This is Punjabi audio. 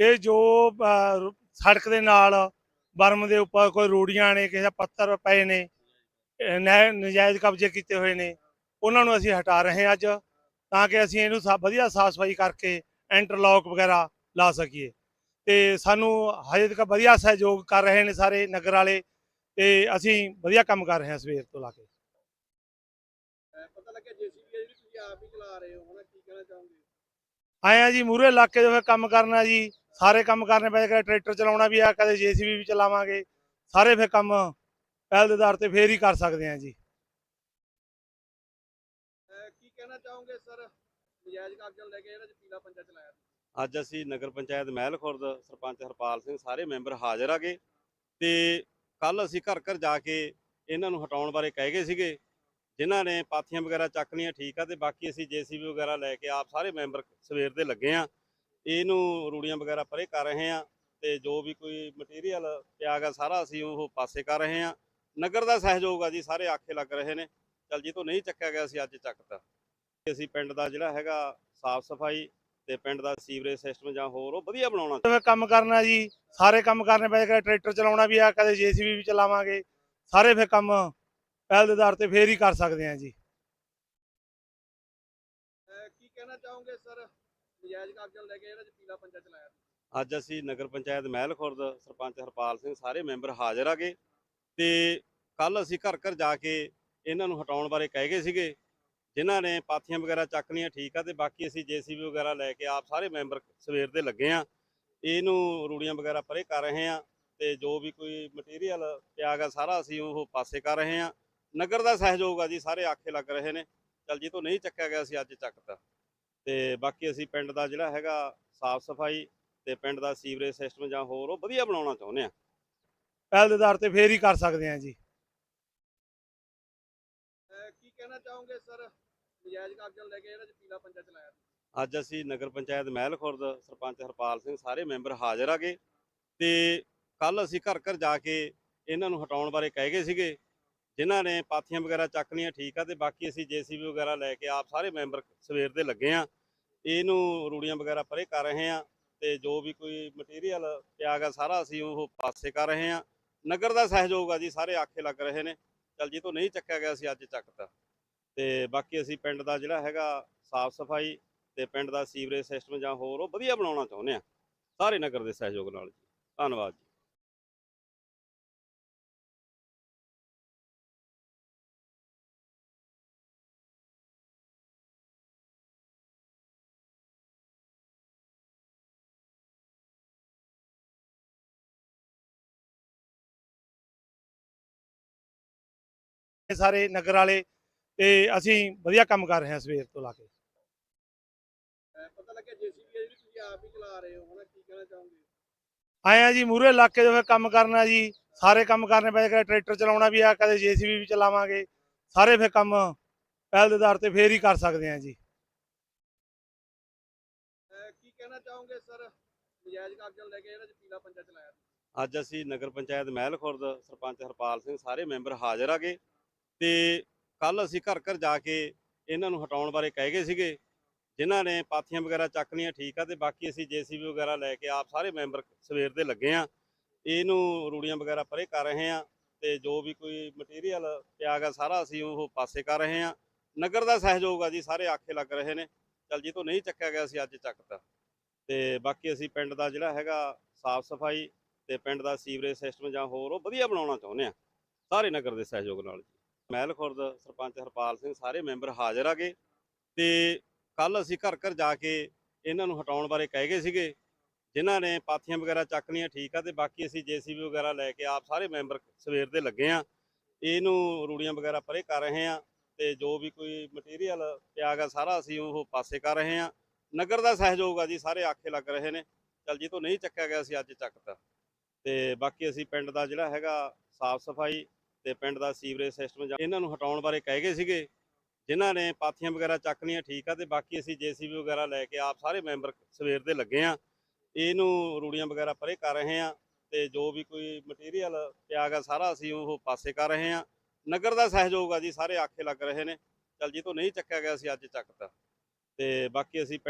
ਇਹ ਜੋ ਸੜਕ ਦੇ ਨਾਲ ਬਰਮ ਦੇ ਉੱਪਰ ਕੋਈ ਰੂੜੀਆਂ ਨੇ ਕਿਸੇ ਦਾ ਪੱਥਰ ਪਏ ਨੇ ਨਜਾਇਜ਼ ਕਬਜ਼ੇ ਕੀਤੇ ਹੋਏ ਨੇ ਉਹਨਾਂ ਨੂੰ ਅਸੀਂ ਹਟਾ ਰਹੇ ਹਾਂ ਅੱਜ ਤਾਂ ਕਿ ਅਸੀਂ ਇਹਨੂੰ ਵਧੀਆ ਸਾਫ਼ ਸਫ਼ਾਈ ਕਰਕੇ ਇੰਟਰਲੌਕ ਵਗੈਰਾ ਲਾ ਸਕੀਏ। ਤੇ ਸਾਨੂੰ ਹਜੇ ਤੱਕ ਵਧੀਆ ਸਹਿਯੋਗ ਕਰ ਰਹੇ ਨੇ ਸਾਰੇ ਨਗਰ ਵਾਲੇ ਤੇ ਅਸੀਂ ਵਧੀਆ ਕੰਮ ਕਰ ਰਹੇ ਹਾਂ ਸਵੇਰ ਤੋਂ ਲਾ ਕੇ। ਪਤਾ ਲੱਗਿਆ ਜੀਸੀਬੀ ਜਿਹੜੀ ਤੁਸੀਂ ਆਪ ਹੀ ਚਲਾ ਰਹੇ ਹੋ ਹਨਾ? ਕੀ ਕਹਿਣਾ ਚਾਹੋਗੇ? ਆਏ ਆ ਜੀ ਮੂਰੇ ਇਲਾਕੇ 'ਚ ਫਿਰ ਕੰਮ ਕਰਨਾ ਜੀ ਸਾਰੇ ਕੰਮ ਕਰਨੇ ਪਏ ਕਦੇ ਟਰੈਕਟਰ ਚਲਾਉਣਾ ਵੀ ਆ ਕਦੇ ਜੀਸੀਬੀ ਵੀ ਚਲਾਵਾਂਗੇ ਸਾਰੇ ਫਿਰ ਕੰਮ ਪਹਿਲ ਦੇ ਆਧਾਰ ਤੇ ਫੇਰ ਹੀ ਕਰ ਸਕਦੇ ਆ ਜੀ। ਕੀ ਕਹਿਣਾ ਚਾਹੋਗੇ ਸਰ? ਨਜਾਇਜ਼ ਕਬਜ਼ਾ ਲੈ ਕੇ ਜਿਹੜਾ ਜਪੀਲਾ ਪੰਜਾ ਚਲਾਇਆ ਅੱਜ ਅਸੀਂ ਨਗਰ ਪੰਚਾਇਤ ਮਹਿਲ ਖੁਰਦ ਸਰਪੰਚ ਹਰਪਾਲ ਸਿੰਘ ਸਾਰੇ ਮੈਂਬਰ ਹਾਜ਼ਰ ਆਗੇ ਤੇ ਕੱਲ ਅਸੀਂ ਘਰ ਘਰ ਜਾ ਕੇ ਇਹਨਾਂ ਨੂੰ ਹਟਾਉਣ ਬਾਰੇ ਕਹਿ ਗਏ ਸੀਗੇ। ਜਿਨ੍ਹਾਂ ਨੇ ਪਾਥੀਆਂ ਵਗੈਰਾ ਚੱਕ ਲਈਆਂ ਠੀਕ ਆ, ਤੇ ਬਾਕੀ ਅਸੀਂ ਜੀਸੀਬੀ ਵਗੈਰਾ ਲੈ ਕੇ ਆਪ ਸਾਰੇ ਮੈਂਬਰ ਸਵੇਰ ਦੇ ਲੱਗੇ ਆ। ਇਹਨੂੰ ਰੂੜੀਆਂ ਵਗੈਰਾ ਪਰੇ ਕਰ ਰਹੇ ਆ ਤੇ ਜੋ ਵੀ ਕੋਈ ਮਟੀਰੀਅਲ ਪਿਆ ਗਾ ਸਾਰਾ ਅਸੀਂ ਉਹ ਪਾਸੇ ਕਰ ਰਹੇ ਆ। ਨਗਰ ਦਾ ਸਹਿਯੋਗ ਆ ਜੀ, ਸਾਰੇ ਆਖੇ ਲੱਗ ਰਹੇ ਨੇ। ਚਲ ਜੀ ਤੋਂ ਨਹੀਂ ਚੱਕਿਆ ਗਿਆ ਅਸੀਂ ਅੱਜ ਚੱਕਤਾ ਅਸੀਂ ਪਿੰਡ ਦਾ ਜਿਹੜਾ ਹੈਗਾ ਸਾਫ਼ ਸਫ਼ਾਈ ਤੇ ਪਿੰਡ ਦਾ ਸੀਵਰੇਜ ਸਿਸਟਮ ਜਾਂ ਹੋਰ ਉਹ ਵਧੀਆ ਬਣਾਉਣਾ। ਫਿਰ ਕੰਮ ਕਰਨਾ ਜੀ, ਸਾਰੇ ਕੰਮ ਕਰਨੇ ਪਏ, ਕਦੇ ਟਰੈਕਟਰ ਚਲਾਉਣਾ ਵੀ ਆ, ਕਦੇ ਜੀਸੀਬੀ ਵੀ ਚਲਾਵਾਂਗੇ। ਸਾਰੇ ਫਿਰ ਕੰਮ ਪਹਿਲ ਦੇ ਆਧਾਰ ਤੇ ਫੇਰ ਹੀ ਕਰ ਸਕਦੇ ਆ ਜੀ। ਕੀ ਕਹਿਣਾ ਚਾਹੋਗੇ ਸਰ? ਨਜਾਇਜ਼ ਕਬਜ਼ਾ ਲੈ ਕੇ ਜਿਹੜਾ ਜਪੀਲਾ ਪੰਜਾ ਚਲਾਇਆ ਅੱਜ ਅਸੀਂ ਨਗਰ ਪੰਚਾਇਤ ਮਹਿਲ ਖੁਰਦ ਸਰਪੰਚ ਹਰਪਾਲ ਸਿੰਘ ਸਾਰੇ ਮੈਂਬਰ ਹਾਜ਼ਰ ਆਗੇ ਤੇ ਕੱਲ ਅਸੀਂ ਘਰ ਘਰ ਜਾ ਕੇ ਇਹਨਾਂ ਨੂੰ ਹਟਾਉਣ ਬਾਰੇ ਕਹਿ ਗਏ ਸੀਗੇ। ਜਿਨ੍ਹਾਂ ਨੇ ਪਾਥੀਆਂ ਵਗੈਰਾ ਚੱਕ ਲਈਆਂ ਠੀਕ ਆ ਤੇ ਬਾਕੀ ਅਸੀਂ ਜੀਸੀਬੀ ਵਗੈਰਾ ਲੈ ਕੇ ਆਪ ਸਾਰੇ ਮੈਂਬਰ ਸਵੇਰ ਦੇ ਲੱਗੇ ਆ ਇਹਨੂੰ ਰੂੜੀਆਂ ਵਗੈਰਾ ਪਰੇ ਕਰ ਰਹੇ ਆ ਤੇ ਜੋ ਵੀ ਕੋਈ ਮਟੀਰੀਅਲ ਪਿਆ ਗਾ ਸਾਰਾ ਅਸੀਂ ਉਹ ਪਾਸੇ ਕਰ ਰਹੇ ਆ ਨਗਰ ਦਾ ਸਹਿਯੋਗ ਆ ਜੀ ਸਾਰੇ ਆਖੇ ਲੱਗ ਰਹੇ ਨੇ। ਚਲ ਜੀ ਤੋਂ ਨਹੀਂ ਚੱਕਿਆ ਗਿਆ ਅਸੀਂ ਅੱਜ ਚੱਕਤਾ। ਤੇ ਬਾਕੀ ਅਸੀਂ ਪਿੰਡ ਦਾ ਜਿਹੜਾ ਹੈਗਾ ਸਾਫ਼ ਸਫ਼ਾਈ ਤੇ ਪਿੰਡ ਦਾ ਸੀਵਰੇਜ ਸਿਸਟਮ ਜਾਂ ਹੋਰ ਉਹ ਵਧੀਆ ਬਣਾਉਣਾ ਚਾਹੁੰਦੇ ਆ। ਪਹਿਲ ਦੇ ਆਧਾਰ ਤੇ ਫੇਰ ਹੀ ਕਰ ਸਕਦੇ ਆ ਜੀ। ਕੀ ਕਹਿਣਾ ਚਾਹੋਗੇ ਸਰ? ਨਜਾਇਜ਼ ਕਬਜ਼ਾ ਲੈ ਕੇ ਜਿਹੜਾ ਜਪੀਲਾ ਪੰਜਾ ਚਲਾਇਆ। ਅੱਜ ਅਸੀਂ ਨਗਰ ਪੰਚਾਇਤ ਮਹਿਲ ਖੁਰਦ ਸਰਪੰਚ ਹਰਪਾਲ ਸਿੰਘ ਸਾਰੇ ਮੈਂਬਰ ਹਾਜ਼ਰ ਆਗੇ। ਤੇ ਕੱਲ ਅਸੀਂ ਘਰ ਘਰ ਜਾ ਕੇ ਇਹਨਾਂ ਨੂੰ ਹਟਾਉਣ ਬਾਰੇ ਕਹਿ ਗਏ ਸੀਗੇ। ਜਿਨ੍ਹਾਂ ਨੇ ਪਾਥੀਆਂ ਵਗੈਰਾ ਚੱਕ ਲਈਆਂ, ਠੀਕ ਆ, ਤੇ ਬਾਕੀ ਅਸੀਂ ਜੀਸੀਬੀ ਵਗੈਰਾ ਲੈ ਕੇ ਆਪ ਸਾਰੇ ਮੈਂਬਰ ਸਵੇਰ ਦੇ ਲੱਗੇ ਆ। ਇਹਨੂੰ ਰੂੜੀਆਂ ਵਗੈਰਾ ਪਰੇ ਕਰ ਰਹੇ ਆ ਤੇ ਜੋ ਵੀ ਕੋਈ ਮਟੀਰੀਅਲ ਪਿਆ ਗਾ ਸਾਰਾ ਅਸੀਂ ਉਹ ਪਾਸੇ ਕਰ ਰਹੇ ਆ। ਨਗਰ ਦਾ ਸਹਿਯੋਗ ਆ ਜੀ, ਸਾਰੇ ਆਖੇ ਲੱਗ ਰਹੇ ਨੇ। ਚਲ ਜੀ ਤੋਂ ਨਹੀਂ ਚੱਕਿਆ ਗਿਆ ਅਸੀਂ ਅੱਜ ਚੱਕਤਾ। ਤੇ ਬਾਕੀ ਅਸੀਂ ਪਿੰਡ ਦਾ ਜਿਹੜਾ ਹੈਗਾ ਸਾਫ਼ ਸਫ਼ਾਈ ਤੇ ਪਿੰਡ ਦਾ ਸੀਵਰੇਜ ਸਿਸਟਮ ਜਾਂ ਹੋਰ ਉਹ ਵਧੀਆ ਬਣਾਉਣਾ ਚਾਹੁੰਦੇ ਆ। ਸਾਰੇ ਨਗਰ ਦੇ ਸਹਿਯੋਗ ਨਾਲ ਜੀ। ਧੰਨਵਾਦ ਸਾਰੇ ਨਗਰ ਵਾਲੇ ਤੇ ਅਸੀਂ ਵਧੀਆ ਕੰਮ ਕਰ ਰਹੇ ਹਾਂ ਸਵੇਰ ਤੋਂ ਲਾ ਕੇ। ਅਹ ਪਤਾ ਲੱਗਿਆ ਜੀਸੀਬੀ ਜਿਹੜੀ ਤੁਸੀਂ ਆਪ ਹੀ ਚਲਾ ਰਹੇ ਹੋ ਹਨਾ ਕੀ ਕਹਿਣਾ ਚਾਹੋਗੇ? ਆਏ ਆ ਜੀ ਮੂਰੇ ਇਲਾਕੇ ਫਿਰ ਕੰਮ ਕਰਨਾ ਜੀ ਸਾਰੇ ਕੰਮ ਕਰਨੇ ਪਏ ਕਦੇ ਟਰੈਕਟਰ ਚਲਾਉਣਾ ਵੀ ਆ ਕਦੇ ਜੀਸੀਬੀ ਵੀ ਚਲਾਵਾਂਗੇ ਸਾਰੇ ਫਿਰ ਕੰਮ ਪਹਿਲ ਦੇ ਆਧਾਰ ਤੇ ਫੇਰ ਹੀ ਕਰ ਸਕਦੇ ਆ ਜੀ। ਕੀ ਕਹਿਣਾ ਚਾਹੋਗੇ ਸਰ? ਨਜਾਇਜ਼ ਕਬਜ਼ਾ ਲੈ ਕੇ ਜਿਹੜਾ ਜਪੀਲਾ ਪੰਜਾ ਚਲਾਇਆ ਅੱਜ ਅਸੀਂ ਨਗਰ ਪੰਚਾਇਤ ਮਹਿਲ ਖੁਰਦ ਸਰਪੰਚ ਹਰਪਾਲ ਸਿੰਘ ਸਾਰੇ ਮੈਂਬਰ ਹਾਜ਼ਰ ਆਗੇ। ਤੇ ਕੱਲ ਅਸੀਂ ਘਰ ਘਰ ਜਾ ਕੇ ਇਹਨਾਂ ਨੂੰ ਹਟਾਉਣ ਬਾਰੇ ਕਹਿ ਗਏ ਸੀਗੇ। ਜਿਨ੍ਹਾਂ ਨੇ ਪਾਥੀਆਂ ਵਗੈਰਾ ਚੱਕ ਲਈਆਂ ਠੀਕ ਆ ਤੇ ਬਾਕੀ ਅਸੀਂ ਜੀਸੀਬੀ ਵਗੈਰਾ ਲੈ ਕੇ ਆਪ ਸਾਰੇ ਮੈਂਬਰ ਸਵੇਰ ਦੇ ਲੱਗੇ ਆ। ਇਹਨੂੰ ਰੂੜੀਆਂ ਵਗੈਰਾ ਪਰੇ ਕਰ ਰਹੇ ਆ ਤੇ ਜੋ ਵੀ ਕੋਈ ਮਟੀਰੀਅਲ ਪਿਆ ਗਾ ਸਾਰਾ ਅਸੀਂ ਉਹ ਪਾਸੇ ਕਰ ਰਹੇ ਆ। ਨਗਰ ਦਾ ਸਹਿਯੋਗ ਆ ਜੀ, ਸਾਰੇ ਆਖੇ ਲੱਗ ਰਹੇ ਨੇ। ਚਲ ਜੀ ਤੋਂ ਨਹੀਂ ਚੱਕਿਆ ਗਿਆ ਸੀ ਅੱਜ ਚੱਕਤਾ ਤੇ। ਬਾਕੀ ਅਸੀਂ ਪਿੰਡ ਦਾ ਜਿਹੜਾ ਹੈਗਾ ਸਾਫ਼ ਸਫ਼ਾਈ ਤੇ ਪਿੰਡ ਦਾ ਸੀਵਰੇਜ ਸਿਸਟਮ ਜਾਂ ਹੋਰ ਉਹ ਵਧੀਆ ਬਣਾਉਣਾ ਚਾਹੁੰਦੇ ਆ। ਸਾਰੇ ਨਗਰ ਦੇ ਸਹਿਯੋਗ ਨਾਲ ਜੀ। ਮਹਿਲ ਖੁਰਦ, ਸਰਪੰਚ ਹਰਪਾਲ ਸਿੰਘ ਸਾਰੇ ਮੈਂਬਰ ਹਾਜ਼ਰ ਆਗੇ ਤੇ ਕੱਲ ਅਸੀਂ ਘਰ ਘਰ ਜਾ ਕੇ ਇਹਨਾਂ ਨੂੰ ਹਟਾਉਣ ਬਾਰੇ ਕਹਿ ਗਏ ਸੀਗੇ। ਜਿਨ੍ਹਾਂ ਨੇ ਪਾਥੀਆਂ ਵਗੈਰਾ ਚੱਕ ਲਈਆਂ, ਠੀਕ ਆ, ਤੇ ਬਾਕੀ ਅਸੀਂ ਜੀਸੀਬੀ ਵਗੈਰਾ ਲੈ ਕੇ ਆਪ ਸਾਰੇ ਮੈਂਬਰ ਸਵੇਰ ਦੇ ਲੱਗੇ ਆ। ਇਹਨੂੰ ਰੂੜੀਆਂ ਵਗੈਰਾ ਪਰੇ ਕਰ ਰਹੇ ਆ ਤੇ ਜੋ ਵੀ ਕੋਈ ਮਟੀਰੀਅਲ ਪਿਆ ਗਾ ਸਾਰਾ ਅਸੀਂ ਉਹ ਪਾਸੇ ਕਰ ਰਹੇ ਆ। ਨਗਰ ਦਾ ਸਹਿਯੋਗ ਆ ਜੀ, ਸਾਰੇ ਆਖੇ ਲੱਗ ਰਹੇ ਨੇ। ਚਲ ਜੀ ਤੋਂ ਨਹੀਂ ਚੱਕਿਆ ਗਿਆ ਸੀ ਅੱਜ ਚੱਕਤਾ। ਤੇ ਬਾਕੀ ਅਸੀਂ ਪਿੰਡ ਦਾ ਜਿਹੜਾ ਹੈਗਾ, ਸਾਫ਼ ਸਫ਼ਾਈ ਤੇ ਪਿੰਡ ਦਾ ਸੀਵਰੇਜ ਸਿਸਟਮ ਇਹਨਾਂ ਨੂੰ ਹਟਾਉਣ ਬਾਰੇ ਕਹਿ ਗਏ ਸੀਗੇ, ਜਿਨ੍ਹਾਂ ਨੇ ਪਾਥੀਆਂ ਵਗੈਰਾ ਚੱਕ ਲਈਆਂ, ਠੀਕ ਆ, ਤੇ ਬਾਕੀ ਅਸੀਂ ਜੀਸੀਬੀ ਵਗੈਰਾ ਲੈ ਕੇ ਆਪ ਸਾਰੇ ਮੈਂਬਰ ਸਵੇਰ ਦੇ ਲੱਗੇ ਆ। ਇਹਨੂੰ ਰੂੜੀਆਂ ਵਗੈਰਾ ਪਰੇ ਕਰ ਰਹੇ ਆ ਤੇ ਜੋ ਵੀ ਕੋਈ ਮਟੀਰੀਅਲ ਪਿਆ ਗਾ ਸਾਰਾ ਅਸੀਂ ਉਹ ਪਾਸੇ ਕਰ ਰਹੇ ਆ। ਨਗਰ ਦਾ ਸਹਿਯੋਗ ਆ ਜੀ, ਸਾਰੇ ਆਖੇ ਲੱਗ ਰਹੇ ਨੇ। ਚਲ ਜੀ ਤੋਂ ਨਹੀਂ ਚੱਕਿਆ ਗਿਆ ਸੀ ਅੱਜ ਚੱਕਤਾ। ਤੇ ਬਾਕੀ ਅਸੀਂ